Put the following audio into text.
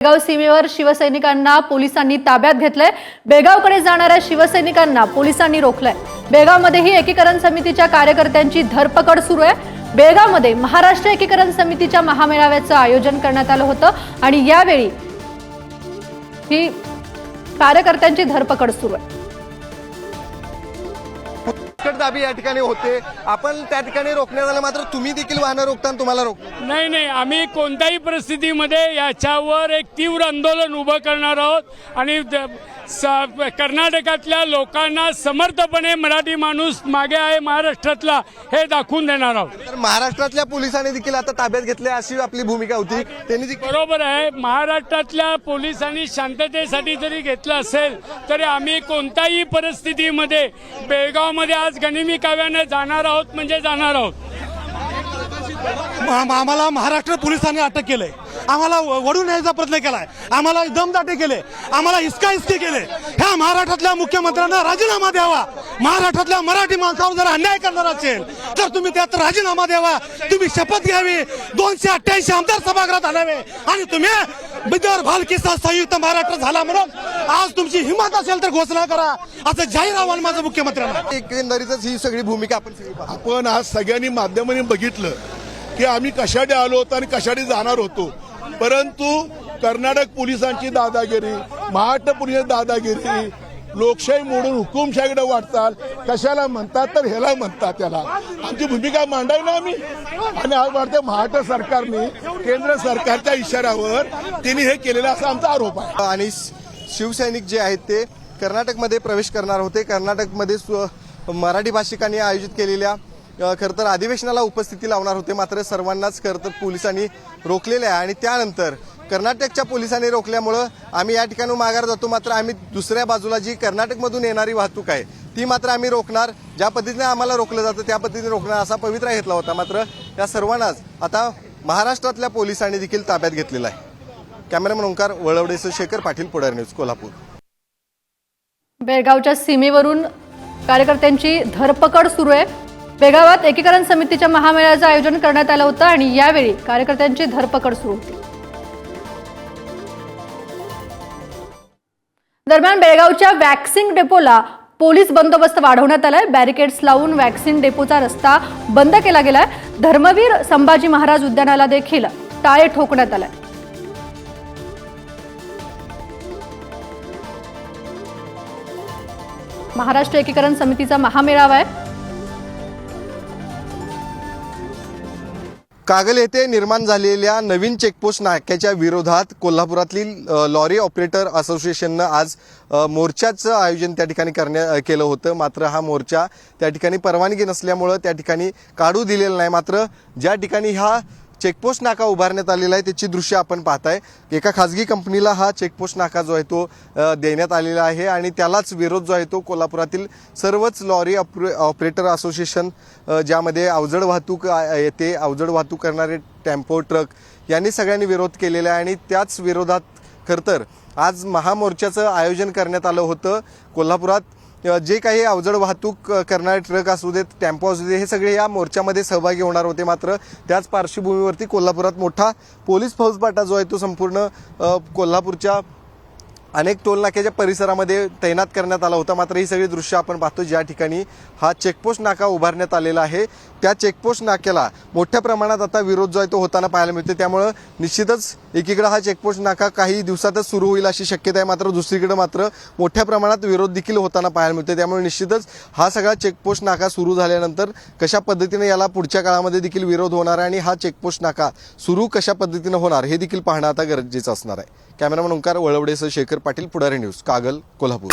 बेळगाव सीमेवर शिवसैनिकांना पोलिसांनी ताब्यात घेतलंय. बेळगावकडे जाणाऱ्या शिवसैनिकांना पोलिसांनी रोखलंय. बेळगावमध्येही एकीकरण समितीच्या कार्यकर्त्यांची धरपकड सुरू आहे. बेळगावमध्ये महाराष्ट्र एकीकरण समितीच्या महामेळाव्याचं आयोजन करण्यात आलं होतं आणि यावेळी ही कार्यकर्त्यांची धरपकड सुरू आहे. दाबी या ठिकाणी होते. आपण त्या ठिकाणी रोखण्यात आलं मात्र तुम्ही देखील वाहनं रोखताना तुम्हाला रोख नाही नाही आम्ही कोणत्याही परिस्थितीमध्ये याच्यावर एक तीव्र आंदोलन उभं करणार आहोत. आणि कर्नाटकातल्या लोकांना समर्थपणे मराठी माणूस मागे आहे महाराष्ट्रातला हे दाखवून देणार आहोत. तर महाराष्ट्रातल्या पोलिसांनी देखील आता ताब्यात घेतले अशी आपली भूमिका होती. त्यांनी देखील बरोबर आहे महाराष्ट्रातल्या पोलिसांनी शांततेसाठी जरी घेतलं असेल तरी आम्ही कोणत्याही परिस्थितीमध्ये बेळगावमध्ये आज गनिमी काव्याने जाणार आहोत म्हणजे जाणार आहोत. आम्हाला महाराष्ट्र पोलिसांनी अटक केलंय. आम्हाला वडून न्यायचा प्रयत्न केलाय. आम्हाला दमदाटे केले. आम्हाला हिसका हिसके केले. ह्या महाराष्ट्रातल्या मुख्यमंत्र्यांना राजीनामा द्यावा. महाराष्ट्रातल्या मराठी माणसावर जर अन्याय करणार असेल तर तुम्ही त्यात राजीनामा द्यावा तुम्ही शपथ घ्यावी. दोनशे अठ्ठ्याऐंशी आमदार सभागृहात आणावे. आणि तुम्ही बिदर भालकीचा संयुक्त महाराष्ट्र झाला म्हणून आज तुमची हिंमत असेल तर घोषणा करा. असं जाहीर आव्हान माझं मुख्यमंत्र्यांना. एकंदरीतच ही सगळी भूमिका आपण. आपण आज सगळ्यांनी माध्यमांनी बघितलं. की आम्ही कशासाठी आलो होतो आणि कशासाठी जाणार होतो. परंतु कर्नाटक पोलिसांची दादागिरी महाराष्ट्र पोलिसांची दादागिरी लोकशाही मोडून हुकुमशाहीकडे वाटचाल कशाला म्हणतात तर ह्याला म्हणतात त्याला. आमची भूमिका मांडावी ना आम्ही? आणि आज वाटतं महाराष्ट्र सरकारने केंद्र सरकारच्या इशाऱ्यावर त्यांनी हे केलेलं असा आमचा आरोप आहे. आणि शिवसैनिक जे आहेत ते कर्नाटकमध्ये प्रवेश करणार होते. कर्नाटकमध्ये स्व- मराठी भाषिकांनी आयोजित केलेल्या खरं तर अधिवेशनाला उपस्थिती लावणार होते मात्र सर्वांनाच खरं तर पोलिसांनी रोखलेले आहे. आणि त्यानंतर कर्नाटकच्या पोलिसांनी रोखल्यामुळं आम्ही या ठिकाणी माघार जातो मात्र आम्ही दुसऱ्या बाजूला जी कर्नाटकमधून येणारी वाहतूक आहे ती मात्र आम्ही रोखणार. ज्या पद्धतीने आम्हाला रोखलं जातं त्या पद्धतीने रोखणार असा पवित्रा घेतला होता. मात्र या सर्वांनाच आता महाराष्ट्रातल्या पोलिसांनी देखील ताब्यात घेतलेला आहे. कॅमेरामन ओंकार वळवडेसह शेखर पाटील पुढार न्यूज कोल्हापूर. बेळगावच्या सीमेवरून कार्यकर्त्यांची धरपकड सुरू आहे. बेळगावात एकीकरण समितीच्या महामेळ्याचं आयोजन करण्यात आलं होतं आणि यावेळी कार्यकर्त्यांची धरपकड सुरू होती. दरम्यान बेळगावच्या वॅक्सिन डेपोला पोलीस बंदोबस्त वाढवण्यात आलाय. बॅरिकेड्स लावून वॅक्सिन डेपोचा रस्ता बंद केला गेलाय. धर्मवीर संभाजी महाराज उद्यानाला देखील टाळे ठोकण्यात आलाय. महाराष्ट्र एकीकरण समितीचा महामेळावा आहे. कागल येथे निर्माण झालेल्या नवीन चेकपोस्ट नाक्याच्या विरोधात कोल्हापुरातील लॉरी ऑपरेटर असोसिएशननं आज मोर्चाचं आयोजन त्या ठिकाणी करण्या केलं होतं. मात्र हा मोर्चा त्या ठिकाणी परवानगी नसल्यामुळं त्या ठिकाणी काढू दिलेला नाही. मात्र ज्या ठिकाणी हा चेकपोस्ट नाका उभारण्यात आलेला आहे. त्याची दृश्य आपण पाहताय. एका खाजगी कंपनीला हा चेकपोस्ट नाका जो आहे तो देण्यात आलेला आहे आणि त्यालाच विरोध जो आहे तो कोल्हापुरातील सर्वच लॉरी ऑपरे ऑपरेटर असोसिएशन ज्यामध्ये अवजड वाहतूक येते. अवजड वाहतूक करणारे टेम्पो ट्रक यांनी सगळ्यांनी विरोध केलेला आहे आणि त्याच विरोधात खरं तर आज महामोर्चाचं आयोजन करण्यात आलं होतं. कोल्हापुरात जे काही अवजड वाहतूक करणारे ट्रक असू देत टेम्पो असू दे हे सगळे या मोर्चामध्ये सहभागी होणार होते मात्र त्याच पार्श्वभूमीवरती कोल्हापुरात मोठा पोलीस फौजपाटा जो आहे तो संपूर्ण कोल्हापूरच्या अनेक टोलनाक्याच्या परिसरामध्ये तैनात करण्यात आला होता. मात्र ही सगळी दृश्य आपण पाहतो ज्या ठिकाणी हा चेकपोस्ट नाका उभारण्यात आलेला आहे. त्या चेकपोस्ट नाक्याला मोठ्या प्रमाणात आता विरोध जो आहे तो होताना पाहायला मिळतो त्यामुळं निश्चितच एकीकडे हा चेकपोस्ट नाका काही दिवसातच सुरू होईल अशी शक्यता आहे. मात्र दुसरीकडे मात्र मोठ्या प्रमाणात विरोध देखील होताना पाहायला मिळतो त्यामुळे निश्चितच हा सगळा चेकपोस्ट नाका सुरू झाल्यानंतर कशा पद्धतीने याला पुढच्या काळामध्ये देखील विरोध होणार आहे आणि हा चेकपोस्ट नाका सुरू कशा पद्धतीनं होणार हे देखील पाहणं आता गरजेचं असणार आहे. कॅमेरामन ओंकार वळवडेसह शेखर पाटील पुढारी न्यूज कागल कोल्हापूर.